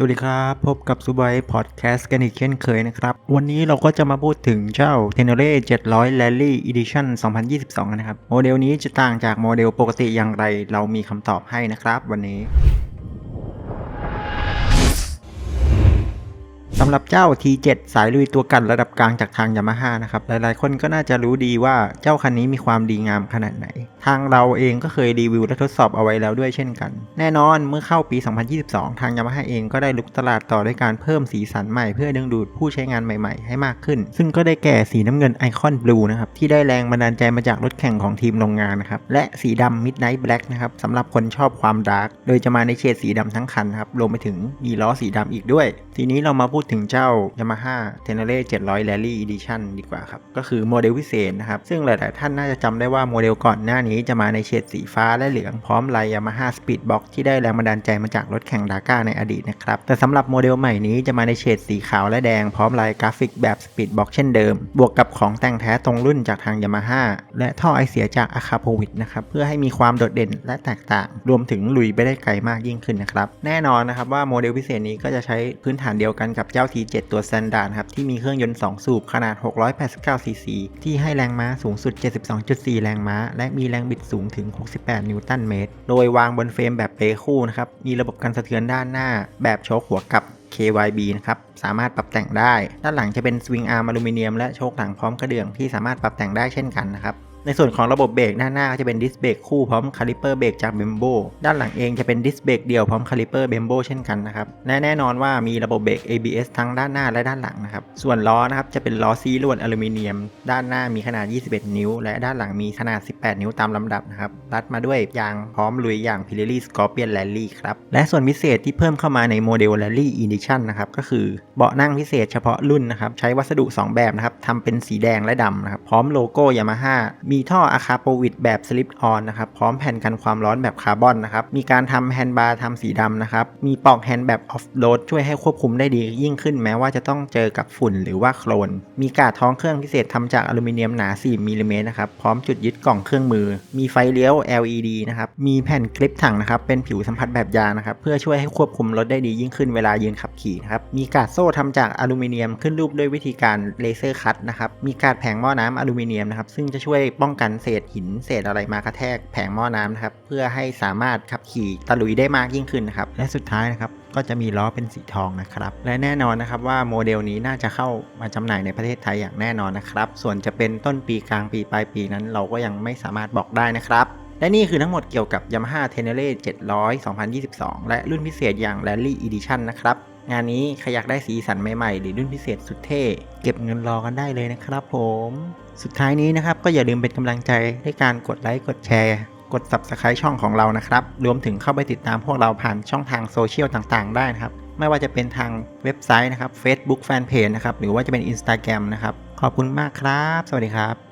สวัสดีครับ พบกับซูบายพอดแคสต์กันอีกเช่นเคยนะครับ วันนี้เราก็จะมาพูดถึงเจ้า t e n o r e 700 Rally Edition 2022 นะครับ โมเดลนี้จะต่างจากโมเดลปกติอย่างไร เรามีคำตอบให้นะครับวันนี้ สำหรับเจ้า T7 สายลุยตัวกันระดับกลางจากทาง Yamaha นะครับ หลายๆ คนก็น่าจะรู้ดีว่าเจ้าคันนี้มีความดีงามขนาดไหน ทางเราเองก็เคยรีวิวและทดสอบเอาไว้แล้วด้วยเช่นกัน แน่นอนเมื่อเข้าปี 2022 ทาง Yamaha เองก็ได้ลุกตลาดต่อด้วยการเพิ่มสีสันใหม่เพื่อดึงดูดผู้ใช้งานใหม่ๆ ให้มากขึ้น ซึ่งก็ได้แก่สีน้ำเงินไอคอนบลูนะครับที่ได้แรงบันดาลใจมาจากรถแข่งของทีมโรงงานนะครับและสีดำ Midnight Black นะครับสำหรับคนชอบความดาร์กโดยจะมาในเฉดสีดำทั้งคันครับรวมไปถึงมีล้อสีดำอีกด้วย ทีนี้เรามาพูดูดถึงเจ้า Yamaha t e n o r e 700 Rally Edition ดีกว่าครับ ก็คือโมเดลพิเศษนะครับ ซึ่งหลาย ๆ ท่านน่าจะจำได้ว่าโมเดลก่อนหน้านี้จะมาในเฉดสีฟ้าและเหลืองพร้อมลาย Yamaha Speedbox ที่ได้แรงบันดาลใจมาจากรถแข่งดาก้าในอดีตนะครับ แต่สำหรับโมเดลใหม่นี้จะมาในเฉดสีขาวและแดงพร้อมลายกราฟิกแบบ Speedbox เช่นเดิม บวกกับของแต่งแท้ตรงรุ่นจากทาง Yamaha และท่อไอเสียจาก a c a p o v i t นะครับเพื่อให้มีความโดดเด่นและแตกต่าง รวมถึงลุยไปได้ไกลมากยิ่งขึ้นนะครับแน่นอนนะครับว่าโมเดลพิเศษนี้ก็จะใช้พื้นฐานเดียวกันกับเจ้า T7 ตัว Standard ครับที่มีเครื่องยนต์ 2 สูบขนาด 689 ซีซี ที่ให้แรงม้าสูงสุด 72.4 แรงม้า และมีแรงบิดสูงถึง 68 นิวตันเมตร โดยวางบนเฟรมแบบเปคู่นะครับมีระบบกันสะเทือนด้านหน้า แบบโชคหัวกับ KYB นะครับ สามารถปรับแต่งได้ ด้านหลังจะเป็นสวิงอาร์มอลูมิเนียมและโชคหลังพร้อมกระเดื่องที่สามารถปรับแต่งได้เช่นกันนะครับ ในส่วนของระบบเบรกด้านหน้าก็จะเป็นดิสเบรกคู่พร้อมคาลิเปอร์เบรกจากเบมโบด้านหลังเองจะเป็นดิสเบรกเดี่ยวพร้อมคาลิเปอร์เบมโบเช่นกันนะครับและแน่นอนว่ามีระบบเบรก ABS ทั้งด้านหน้าและด้านหลังนะครับส่วนล้อนะครับจะเป็นล้อซีลวดอลูมิเนียม ด้านหน้ามีขนาด 21 นิ้ว และด้านหลังมีขนาด 18 นิ้วตามลำดับนะครับรัดมาด้วยยางพร้อมลุยอย่าง Pirelli Scorpion Rally ครับและส่วนพิเศษที่เพิ่มเข้ามาในโมเดล Rally Edition นะครับก็คือเบาะนั่งพิเศษเฉพาะรุ่นนะครับใช้วัสดุ 2 แบบนะครับทำเป็นสีแดงและดำนะครับพร้อมโลโก้ Yamaha มีท่ออะคาโปวิดแบบสลิปออนนะครับพร้อมแผ่นกันความร้อนแบบคาร์บอนนะครับมีการทำแฮนด์บาร์ทำสีดำนะครับมีปลอกแฮนด์แบบออฟโรดช่วยให้ควบคุมได้ดียิ่งขึ้นแม้ว่าจะต้องเจอกับฝุ่นหรือว่าโคลน มีกาดท้องเครื่องพิเศษทำจากอลูมิเนียมหนา 4มิลลิเมตรนะครับพร้อมจุดยึดกล่องเครื่องมือ มีไฟเลี้ยว LED นะครับมีแผ่นคลิปถังนะครับเป็นผิวสัมผัสแบบยางนะครับเพื่อช่วยให้ควบคุมรถได้ดียิ่งขึ้นเวลายืนขับขี่นะครับมีกาดโซ่ทำจากอลูมิเนียมขึ้นรูปด้วยวิธีการเลเซอร์คัตนะครับมีกาดแผงหม้อน้ำอลูมิเนียมนะครับซึ่งจะช่วยป้องกันเศษหินเศษอะไรมากระแทกแผงหม้อน้ำนะครับเพื่อให้สามารถขับขี่ตะลุยได้มากยิ่งขึ้นนะครับและสุดท้ายนะครับก็จะมีล้อเป็นสีทองนะครับ และแน่นอนนะครับว่าโมเดลนี้น่าจะเข้ามาจำหน่ายในประเทศไทยอย่างแน่นอนนะครับ ส่วนจะเป็นต้นปีกลางปีปลายปีนั้น เราก็ยังไม่สามารถบอกได้นะครับ และนี่คือทั้งหมดเกี่ยวกับ Yamaha t e n e r e 700 2022 และรุ่นพิเศษอย่าง Rally Edition นะครับ งานนี้ใครอยากได้สีสันใหม่ๆหรือรุ่นพิเศษสุดเท่ เก็บเงินรอกันได้เลยนะครับผม สุดท้ายนี้นะครับก็อย่าลืมเป็นกำลังใจด้วยการกดไลค์กดแชร์ กด Subscribe ช่องของเรานะครับ รวมถึงเข้าไปติดตามพวกเราผ่านช่องทางโซเชียลต่างๆ ได้นะครับ ไม่ว่าจะเป็นทางเว็บไซต์นะครับ Facebook Fanpage นะครับ หรือว่าจะเป็น Instagram นะครับ ขอบคุณมากครับ สวัสดีครับ